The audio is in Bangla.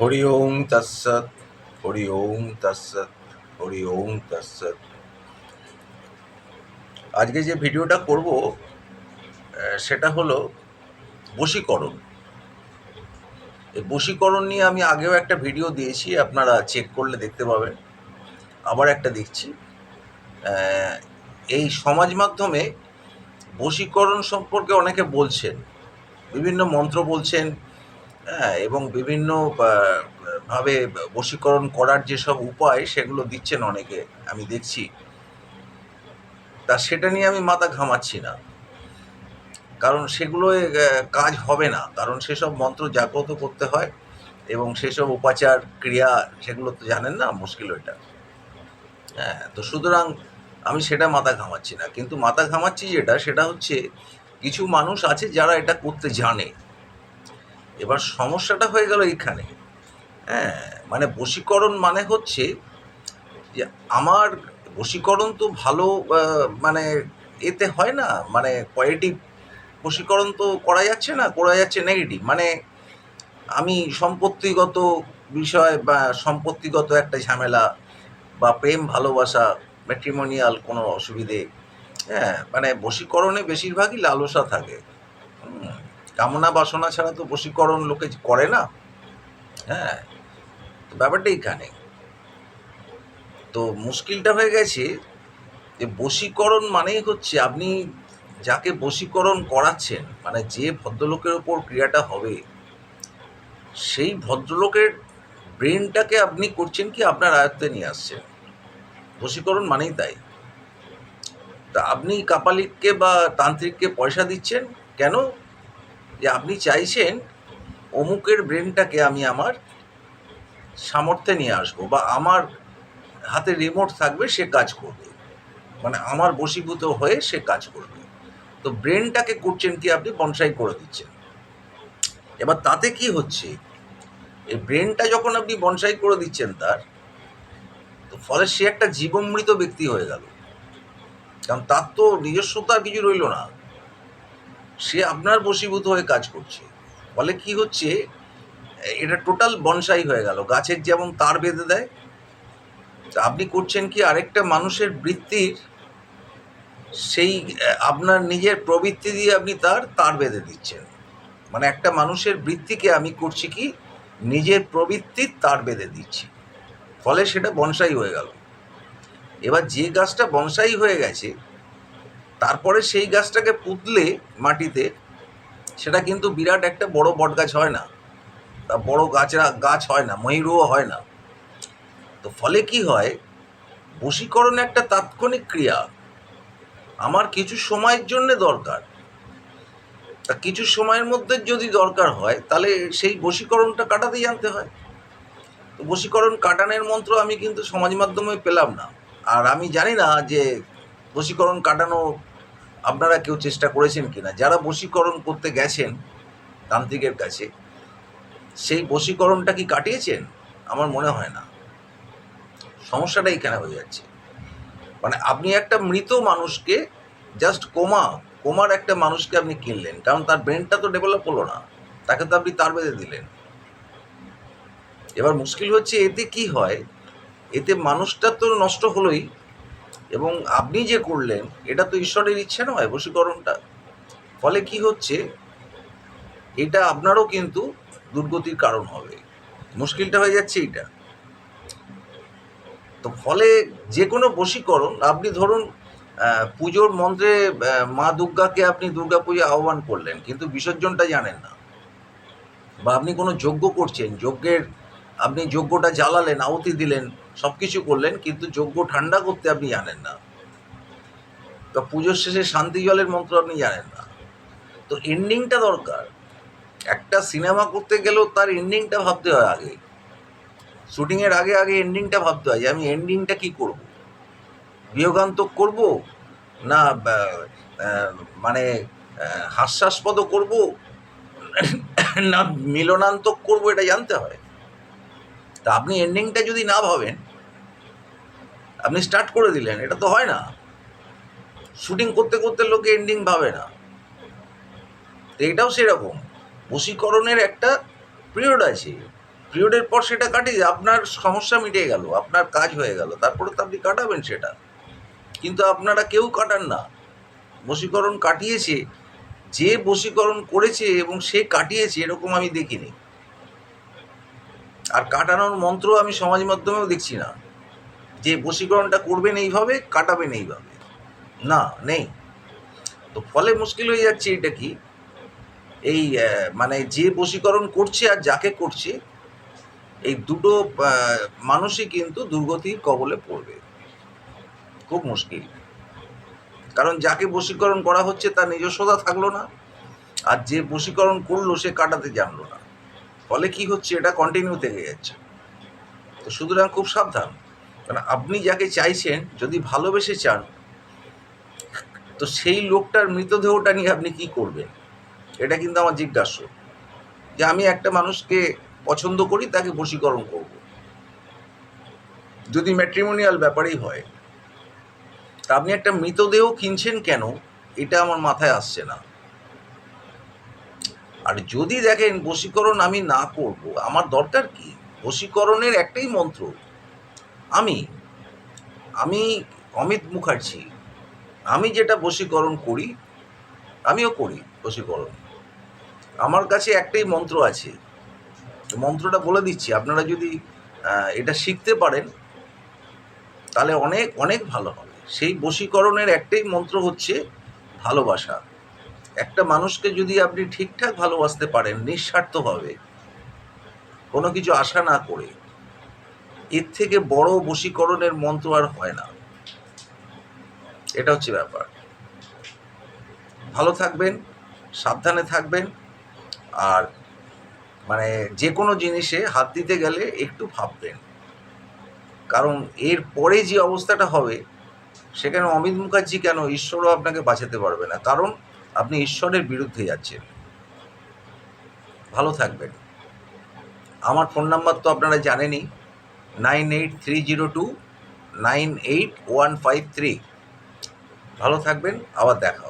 হরি ওং তৎসৎ হরি ওং তৎসৎ হরি ওং তৎসৎ। আজকে যে ভিডিওটা করব সেটা হলো বশীকরণ। এই বশীকরণ নিয়ে আমি আগেও একটা ভিডিও দিয়েছি আপনারা চেক করলে দেখতে পাবেন। আবার একটা আহ, এই সমাজ মাধ্যমে বশীকরণ সম্পর্কে অনেকে বলছেন বিভিন্ন মন্ত্র বলছেন এবং বিভিন্ন ভাবে বশীকরণ করার যেসব উপায় সেগুলো দিচ্ছেন অনেকে, আমি দেখছি। তা সেটা নিয়ে আমি মাথা ঘামাচ্ছি না। কারণ সেগুলো কাজ হবে না। কারণ সেসব মন্ত্র জাগ্রত করতে হয় এবং সেসব উপাচার ক্রিয়া সেগুলো তো জানেন না, মুশকিল ওইটা। হ্যাঁ তো সুতরাং আমি সেটা মাথা ঘামাচ্ছি না। কিন্তু মাথা ঘামাচ্ছি যেটা, সেটা হচ্ছে কিছু মানুষ আছে যারা এটা করতে জানে। এবার সমস্যাটা হয়ে গেল এইখানে। হ্যাঁ মানে বশীকরণ মানে হচ্ছে যে আমার বশীকরণ তো ভালো মানে এতে হয় না মানে পজিটিভ বশীকরণ তো করা যাচ্ছে না করা যাচ্ছে নেগেটিভ। মানে আমি সম্পত্তিগত বিষয় বা সম্পত্তিগত একটা ঝামেলা বা প্রেম, ভালোবাসা ম্যাট্রিমোনিয়াল কোনো অসুবিধে হ্যাঁ মানে বশীকরণে বেশিরভাগই লালসা থাকে। কামনা বাসনা ছাড়া তো বশীকরণ লোকে করে না। হ্যাঁ ব্যাপারটা এইখানে। তো মুশকিলটা হয়ে গেছে যে বশীকরণ মানেই হচ্ছে আপনি যাকে বশীকরণ করাচ্ছেন মানে যে ভদ্রলোকের ওপর ক্রিয়াটা হবে, সেই ভদ্রলোকের ব্রেনটাকে আপনি করছেন কি আপনার আয়ত্তে নিয়ে আসছেন। বশীকরণ মানেই তাই। তা আপনি কাপালিককে বা তান্ত্রিককে পয়সা দিচ্ছেন? কেন? যে আপনি চাইছেন অমুকের ব্রেনটাকে আমি আমার সামর্থ্যে নিয়ে আসব বা আমার হাতে রিমোট থাকবে সে কাজ করবে। মানে আমার বশীভূত হয়ে সে কাজ করবে। তো ব্রেনটাকে করছেন কি আপনি? বনসাই করে দিচ্ছেন। এবার তাতে কি হচ্ছে? এই ব্রেনটা যখন আপনি বনসাই করে দিচ্ছেন তার, তো ফলে সে একটা জীবমৃত ব্যক্তি হয়ে গেল। কারণ তার তো নিজস্বতার কিছু রইল না। সে আপনার বশীভূত হয়ে কাজ করছে। ফলে কি হচ্ছে, এটা টোটাল বনসাই হয়ে গেল। গাছের যেমন তার বেঁধে দেয় আপনি করছেন কি আরেকটা মানুষের বৃত্তির সেই, আপনার নিজের প্রবৃত্তি দিয়ে আপনি তার তার বেঁধে দিচ্ছেন। মানে একটা মানুষের বৃত্তিকে আমি করছি কি, নিজের প্রবৃত্তির তার বেঁধে দিচ্ছি। ফলে সেটা বনসাই হয়ে গেল। এবার যে গাছটা বনসাই হয়ে গেছে তারপরে সেই গাছটাকে পুতলে মাটিতে, সেটা কিন্তু বিরাট একটা বড় বট গাছ হয় না। তা বড় গাছরা, গাছ হয় না, ময়ূরও হয় না। তো ফলে কি হয়? বশীকরণ একটা তাৎক্ষণিক ক্রিয়া। আমার কিছু সময়ের জন্য দরকার। তা কিছু সময়ের মধ্যে যদি দরকার হয়, তাহলে সেই বশীকরণটা কাটাতেই জানতে হয়। তো বশীকরণ কাটানোর মন্ত্র আমি কিন্তু সমাজ মাধ্যমে পেলাম না। আর আমি জানি না যে বশীকরণ কাটানো আপনারা কেউ চেষ্টা করেছেন কি না যারা বশীকরণ করতে গেছেন তান্ত্রিকের কাছে, সেই বশীকরণটা কি কাটিয়েছেন? আমার মনে হয় না। সমস্যাটা এখানে হয়ে যাচ্ছে। মানে আপনি একটা মৃত মানুষকে জাস্ট কোমা কোমার একটা মানুষকে আপনি কিনলেন, কারণ তার ব্রেনটা তো ডেভেলপ হলো না। তাকে তো আপনি তার বেঁধে দিলেন। এবার মুশকিল হচ্ছে এতে কি হয়? এতে মানুষটা তো নষ্ট হলোই। এবং আপনি যে করলেন, এটা তো ঈশ্বরের ইচ্ছে নয়, বশীকরণটা। ফলে কি হচ্ছে? এটা আপনারও কিন্তু দুর্গতির কারণ হবে। মুশকিলটা হয়ে যাচ্ছে এইটা। তো ফলে যে কোনো বশীকরণ, আপনি ধরুন পুজোর মন্ত্রে মা দুর্গাকে আপনি দুর্গা পুজো আহ্বান করলেন, কিন্তু বিসর্জনটা জানেন না। বা আপনি কোনো যজ্ঞ করছেন, যজ্ঞের আপনি যজ্ঞটা জ্বালালেন, আহুতি দিলেন সব কিছু করলেন, কিন্তু যজ্ঞ ঠান্ডা করতে আপনি জানেন না। তো পুজোর শেষে শান্তি জলের মন্ত্র আপনি জানেন না। তো এন্ডিংটা দরকার। একটা সিনেমা করতে গেলেও তার এন্ডিংটা ভাবতে হয় আগে। শুটিংয়ের আগে আগে এন্ডিংটা ভাবতে হয় যে আমি এন্ডিংটা কি করব? বিয়োগান্তক করব? না মানে হাস্যাস্পদ করব? না মিলনান্তক করব, এটা জানতে হয়। তা আপনি এন্ডিংটা যদি না ভাবেন, আপনি স্টার্ট করে দিলেন, এটা তো হয় না। শুটিং করতে করতে লোকে এন্ডিং ভাবে না। তো এটাও সেরকম। বশীকরণের একটা পিরিয়ড আছে। পিরিয়ডের পর সেটা কাটে যায় আপনার সমস্যা মিটে গেল, আপনার কাজ হয়ে গেল, তারপরে তো আপনি কাটাবেন সেটা। কিন্তু আপনারা কেউ কাটান না। বশীকরণ কাটিয়েছে, যে বশীকরণ করেছে এবং সে কাটিয়েছে, এরকম আমি দেখিনি। আর কাটানোর মন্ত্র আমি সমাজ মাধ্যমেও দেখছি না। যে বশীকরণটা করবেন এইভাবে, কাটাবেন এইভাবে। না, নেই। তো ফলে মুশকিল হয়ে যাচ্ছে এটা কি? এই মানে যে বশীকরণ করছে আর যাকে করছে, এই দুটো মানুষই কিন্তু দুর্গতির কবলে পড়বে। খুব মুশকিল। কারণ যাকে বশীকরণ করা হচ্ছে তার নিজস্বতা থাকল না, আর যে বশীকরণ করল সে কাটাতে জানলো না। ফলে কি হচ্ছে, এটা কন্টিনিউ থেকে যাচ্ছে। তো সুতরাং খুব সাবধান। কারণ আপনি যাকে চাইছেন, যদি ভালোবেসে চান, তো সেই লোকটার মৃতদেহটা নিয়ে আপনি কি করবেন? এটা কিন্তু আমার জিজ্ঞাস্য যে আমি একটা মানুষকে পছন্দ করি, তাকে বশীকরণ করব। যদি ম্যাট্রিমোনিয়াল ব্যাপারেই হয়, তা আপনি একটা মৃতদেহ কিনছেন কেন, এটা আমার মাথায় আসছে না। আর যদি দেখেন বশীকরণ আমি না করব, আমার দরকার কি? বশীকরণের একটাই মন্ত্র। আমি আমি অমিত মুখার্জি, আমি যেটা বশীকরণ করি, আমিও করি বশীকরণ। আমার কাছে একটাই মন্ত্র আছে। মন্ত্রটা বলে দিচ্ছি, আপনারা যদি এটা শিখতে পারেন, তাহলে অনেক অনেক ভালো হবে। সেই বশীকরণের একটাই মন্ত্র হচ্ছে ভালোবাসা। একটা মানুষকে যদি আপনি ঠিকঠাক ভালোবাসতে পারেন নিঃস্বার্থভাবে কোনো কিছু আশা না করে, এর থেকে বড় বশীকরণের মন্ত্র আর হয় না। এটা হচ্ছে ব্যাপার। ভালো থাকবেন, সাবধানে থাকবেন, আর মানে যে কোনো জিনিসে হাত দিতে গেলে একটু ভাববেন। কারণ এর পরে যে অবস্থাটা হবে, সেখানে অমিত মুখার্জি কেন ঈশ্বরও আপনাকে বাঁচাতে পারবে না? কারণ আপনি ঈশ্বরের বিরুদ্ধে যাচ্ছেন। ভালো থাকবেন। আমার ফোন নাম্বার তো আপনারা জানেনই, nine eight three zero two, nine eight one five three. ভালো থাকবেন, আবার দেখা